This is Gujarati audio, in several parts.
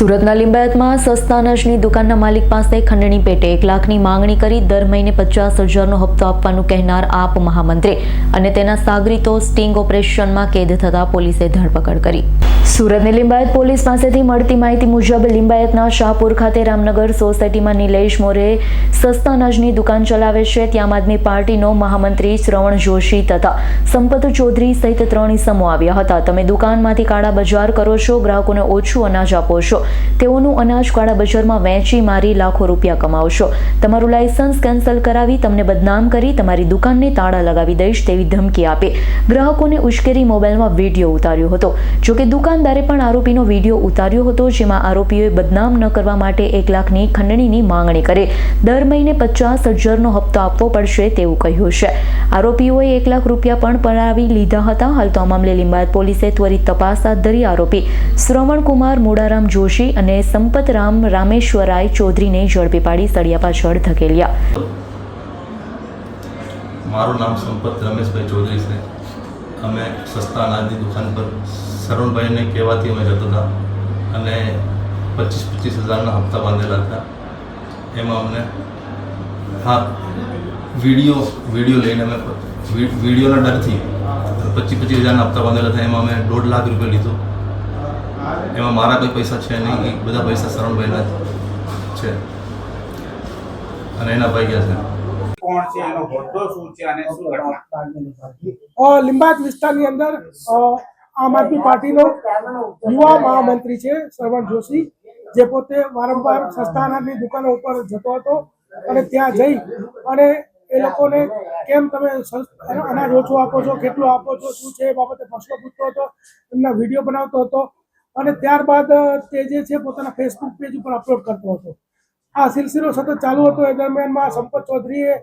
સુરતના લિંબાયતમાં સસ્તા અનાજની દુકાનના માલિક પાસે ખંડણી પેટે એક લાખની માંગણી કરી દર મહિને પચાસ હજારનો હપ્તો આપવાનું કહેનાર આપ મહામંત્રી અને તેના સાગરીતો સ્ટિંગ ઓપરેશનમાં કેદ થતા પોલીસે ધરપકડ કરી. સુરતની લિંબાયત પોલીસ પાસેથી મળતી માહિતી મુજબ લિંબાયતના શાહપુર ખાતે રામનગર સોસાયટીમાં નિલેશ મોરે સસ્તા અનાજની દુકાન ચલાવે છે. ત્યાં આમ આદમી પાર્ટીનો મહામંત્રી શ્રવણ જોશી તથા સંપત ચૌધરી સહિત ત્રણ ઇસમો આવ્યા હતા. તમે દુકાનમાંથી કાળા બજાર કરો છો, ગ્રાહકોને ઓછું અનાજ આપો છો. તેઓનું અનાજ કાળા બજારમાં વેચી મારી લાખો રૂપિયા કમાવશો. તમારું લાયસન્સ કેન્સલ કરાવી તમને બદનામ કરી તમારી દુકાનને તાળા લગાવી દઈશ તેવી ધમકી આપી. ગ્રાહકોને ઉશ્કેરી મોબાઈલમાં વીડિયો ઉતાર્યો હતો. જોકે દુકાનદારે પણ આરોપીનો વીડિયો ઉતાર્યો હતો, જેમાં આરોપીઓએ બદનામ ન કરવા માટે એક લાખની ખંડણીની માંગણી કરી. દર મહિને પચાસ હજારનો હપ્તો આપવો પડશે તેવું કહ્યું છે. આરોપીઓએ એક લાખ રૂપિયા પણ પડાવી લીધા હતા. હાલ તો આ મામલે લિંબાયત પોલીસે ત્વરિત તપાસ હાથ ધરી આરોપી શ્રવણકુમાર મોડારામ જોશી અને સંપતરામ રામેશ્વરાય ચૌધરીને ઝડપી પાડી સળિયા પાછળ ધકેલ્યા. મારું નામ સંપત રમેશભાઈ ચૌધરી છે. અમે સસ્તા અનાજની દુકાન પર શરણભાઈને કહેવાથી અમે જતો હતા અને પચીસ પચીસ હજારના હપ્તા બાંધેલા હતા. એમાં અમને હા, વીડિયો વીડિયો લઈને અમે વિડીયોના ડરથી પચીસ પચીસ હજારના હપ્તા બાંધેલા હતા. એમાં અમે દોઢ લાખ રૂપિયા લીધો. એમાં મારા કોઈ પૈસા છે નહીં એ બધા પૈસા શરણભાઈના છે. અને એના ભાઈ ગયા છે. કોણ છે એનો હોદ્દો શું છે અને શું ઘટના? લિંબાયત વિસ્તારની અંદર આમ આદમી પાર્ટીનો યુવા મહામંત્રી છે શ્રવણ જોશી જે પોતે વારંવાર સસ્તાનાની દુકાનો ઉપર જતો હતો અને ત્યાં જઈ અને એ લોકોને કેમ તમે અનાજ ઓછું આપો છો કેટલું આપો છો શું છે એ બાબતે પ્રશ્નો પૂછતો હતો એમના વીડિયો બનાવતો હતો અને ત્યારબાદ તે જે છે પોતાના ફેસબુક પેજ ઉપર અપલોડ કરતો હતો. આ સિલસિલો સતત ચાલુ હતો. એ દરમિયાનમાં સંપત ચૌધરીએ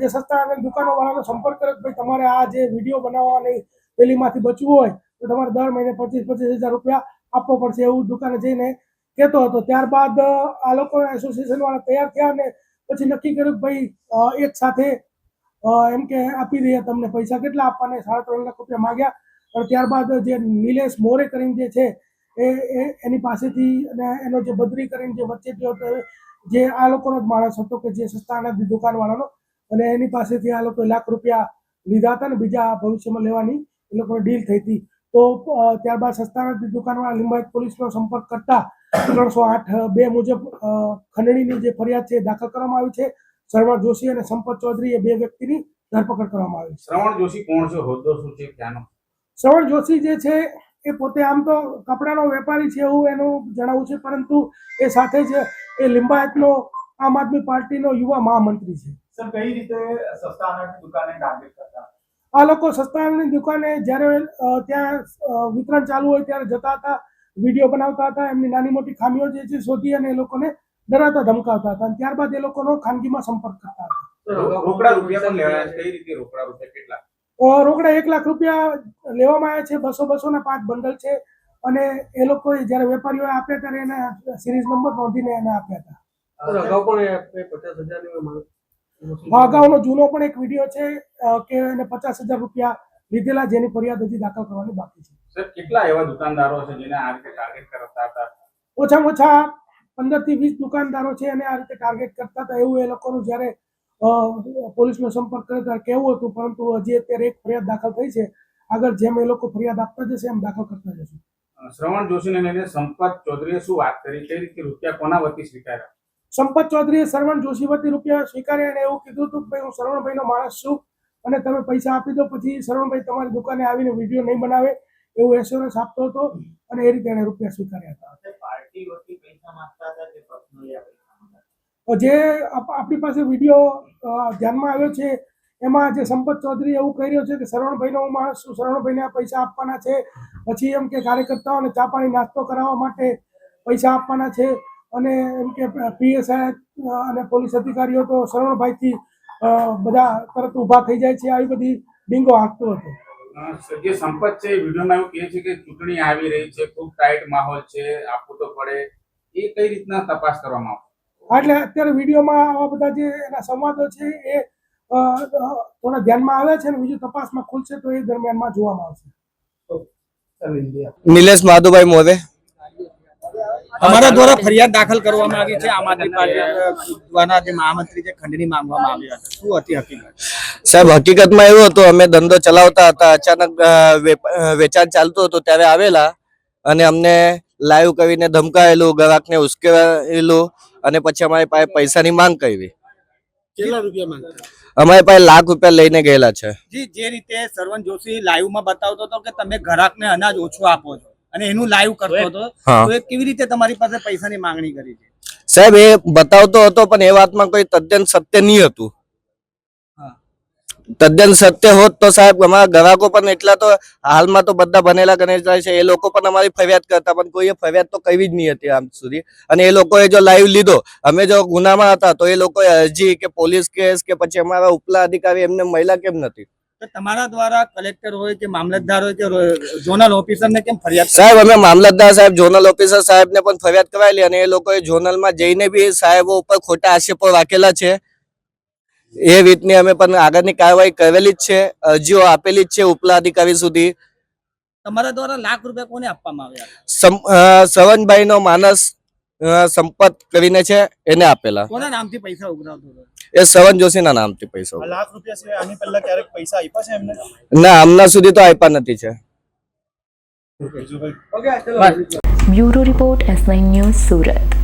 જે સસ્તા અને દુકાનોવાળાનો સંપર્ક કર્યો ભાઈ, તમારે આ જે વીડિયો બનાવવાની પેલીમાંથી બચવું હોય, તો તમારે દર મહિને પચીસ પચીસ હજાર રૂપિયા આપવો પડશે એવું દુકાને જઈને કહેતો હતો. ત્યારબાદ આ લોકો એસોસિએશન વાળા તૈયાર થયા અને પછી નક્કી કર્યું કે ભાઈ એક સાથે એમ કે આપી દઈએ તમને પૈસા. કેટલા આપવાને? સાડા ત્રણ લાખ રૂપિયા માગ્યા. અને ત્યારબાદ, જે નિલેશ મોરે કરીને જે છે એ એની પાસેથી અને એનો જે બદરી કરીને જે વચ્ચે જે હતો જે આ લોકોનો જ માણસ હતો કે જે સસ્તા અનાજની દુકાનવાળાનો. અને એની પાસેથી આ લોકોએ લાખ રૂપિયા લીધા હતા ને બીજા ભવિષ્યમાં લેવાની એ લોકોની ડીલ થઈ હતી. તો ત્યારબાદ સસ્તા અનાજની દુકાનવાળા લિંબાયત પોલીસનો સંપર્ક કરતા ત્રણસો આઠ બે મુજબ ખંડણીની જે ફરિયાદ છે દાખલ કરવામાં આવી છે. શર્મા જોશી અને સંપત ચૌધરી એ બે વ્યક્તિની ધરપકડ કરવામાં આવી શ્રવણ જોશી કોણ છે? હોદ્દો શું છે? ત્યાંનો શ્રવણ જોશી જે છે એ પોતે આમ તો કપડાનો વેપારી છે એવું એનું જણાવવું છે પરંતુ એ સાથે જ એ લિંબાયતનો આમ આદમી પાર્ટીનો યુવા મહામંત્રી છે. સર કઈ રીતે સસ્તા અનાજની દુકાને ટાર્ગેટ કરતા? આ લોકો સસ્તાની દુકાને જ્યારે ત્યાં વિતરણ ચાલુ હોય ત્યારે જતા હતા વીડિયો બનાવતા હતા એમની નાની મોટી ખામીઓ જે છે શોધી અને એ લોકોને ડરાતા ધમકાવતા હતા અને ત્યારબાદ એ લોકોનો ખાનગીમાં સંપર્ક કરતા હતા. રોકડા રૂપિયા પણ લેવાયા કઈ રીતે રોકડા રૂપિયા કેટલા? રોકડા એક લાખ રૂપિયા લેવામાં આવ્યા છે. બસો બસો ના પાંચ બંડલ છે. અને એ લોકોએ જ્યારે વેપારીઓએ આપ્યા ત્યારે એને સિરીઝ નંબર નોંધીને એને આપ્યા હતા. અગાઉનો જૂનો પણ એક વીડિયો છે કે એને પચાસ હજાર રૂપિયા લીધેલા જેની ફરિયાદ હજી દાખલ કરવાની બાકી છે. કેટલા એવા દુકાનદારો છે જેને આ રીતે ટાર્ગેટ કરતા હતા? ઓછામાં ઓછા પંદરથી વીસ દુકાનદારો છે અને આ રીતે ટાર્ગેટ કરતા હતા. એવું એ લોકોનું જ્યારે પોલીસનો સંપર્ક કર્યો ત્યારે કેવું હતું પરંતુ હજી અત્યારે એક ફરિયાદ દાખલ થઈ છે. આગળ જેમ એ લોકો ફરિયાદ આપતા જશે એમ દાખલ કરતા જશે. શ્રવણ જોશીને લઈને સંપત ચૌધરીએ શું વાત કરી? કઈ રીતે રૂપિયા કોના વતી સ્વીકાર્યા? સંપત ચૌધરીએ શ્રવણ જોશી વતી રૂપિયા સ્વીકાર્યા અને એવું કીધું હતું કે ભાઈ હું શ્રવણભાઈનો માણસ છું અને તમે પૈસા આપી દો પછી શ્રવણભાઈ તમારી દુકાને આવીને વીડિયો નહીં બનાવે એવું એશ્યોરન્સ આપતો હતો અને એ રીતે એને રૂપિયા સ્વીકાર્યા હતા. પાર્ટી વતી પૈસા માંગતા હતા કે પર્સનલી આ પૈસા માંગતા જે આપણી પાસે વીડિયો ધ્યાનમાં આવ્યો છે, એમાં જે સંપત ચૌધરી એવું કહી રહ્યો છે કે શરણભાઈનો હું માણસ છું શરણભાઈને પૈસા આપવાના છે, પછી એમ કે કાર્યકર્તાઓને ચા પાણી નાસ્તો કરાવવા માટે પૈસા આપવાના છે, અને એમ કે પીએસઆઈ અને પોલીસ અધિકારીઓ તો શરણભાઈથી બધા તરત ઊભા થઈ જાય છે આવી બધી ડીંગો હાંકતો હતો જે સંપત છે વિડીયોમાં એવું કહે છે કે ચૂંટણી આવી રહી છે ખૂબ ટાઈટ માહોલ છે આપવું તો પડે એ કઈ રીતના તપાસ કરવામાં આવશે એટલે અત્યારે વિડીયોમાં આવા બધા જે એના સંવાદો છે એ થોડા ધ્યાનમાં આવે છે અને બીજું તપાસમાં ખુલશે તો એ દરમિયાનમાં જોવામાં આવશે. નિલેશ માધુભાઈ મોદે અમારા દ્વારા ફરિયાદ દાખલ કરવામાં આવી છે. આમ આદમી પાર્ટી દ્વારા જે મહામંત્રી છે ખંડણી માંગવામાં આવી હતા. શું હતી હકીકત? સાહેબ હકીકતમાં એવું હતું અમે ધંધો ચલાવતા હતા. અચાનક વેચાણ ચાલતું હતું ત્યારે આવેલા અને અમને લાઈવ કરીને ધમકાયેલું ગ્રાહકને ઉશ્કેરેલું અને પછી અમારી પાસે પૈસાની માંગ કરી. કેટલા રૂપિયા માંગતા અમારી પાસે લાખ રૂપિયા લઈને ગયેલા છે. જી જે રીતે સરવન જોશી લાઈવમાં બતાવતો હતો કે તમે ગ્રાહકને અનાજ ઓછું આપો છો અને એનું લાઈવ કરતો હતો. તો એ કેવી રીતે તમારી પાસે પૈસાની માંગણી કરી છે? સાહેબ એ બતાવતો હતો પણ એ વાતમાં કોઈ તદ્દન સત્ય નહીં હતું. તદ્દન સત્ય હોત તો સાહેબ અમારા ગ્રાહકો પણ એટલા તો હાલમાં તો બધા બનેલા ગણેલા છે. એ લોકો પણ અમારી ફરિયાદ કરતા પણ કોઈએ ફરિયાદ તો કઈ જ નહીં હતી આમ સુધી. અને એ લોકોએ જો લાઈવ લીધો અમે જો ગુનામાં હતા તો એ લોકોએ અરજી કે પોલીસ કેસ કે પછી અમારા ઉપલા અધિકારી એમને મહિલા કેમ નથી? તમારા દ્વારા કલેક્ટર હોય કે મામલતદાર હોય કે ઝોનલ ઓફિસરને કેમ ફરિયાદ સાહેબ અમે મામલતદાર સાહેબ ઝોનલ ઓફિસર સાહેબ ને પણ ફરિયાદ કરાયેલી અને એ લોકોએ ઝોનલમાં જઈને બી સાહેબો ઉપર ખોટા આક્ષેપો રાખેલા છે. એ રીતની અમે પણ આગળની કાર્યવાહી કરેલી જ છે. અરજીઓ આપેલી જ છે ઉપલા અધિકારી સુધી. તમારા દ્વારા લાખ રૂપિયા કોને આપવામાં આવ્યા સવનભાઈ નો માનસ સંપત કરીને છે એને આપેલા. કોના નામથી પૈસા ઉઘરાવતો એ સવન જોશીના નામથી પૈસા લાખ રૂપિયા સિવાય આની પહેલા ક્યારેક પૈસા આપ્યા છે એમને? ના હમણાં સુધી તો આપ્યા નથી છે. Bureau report S nine news Surat.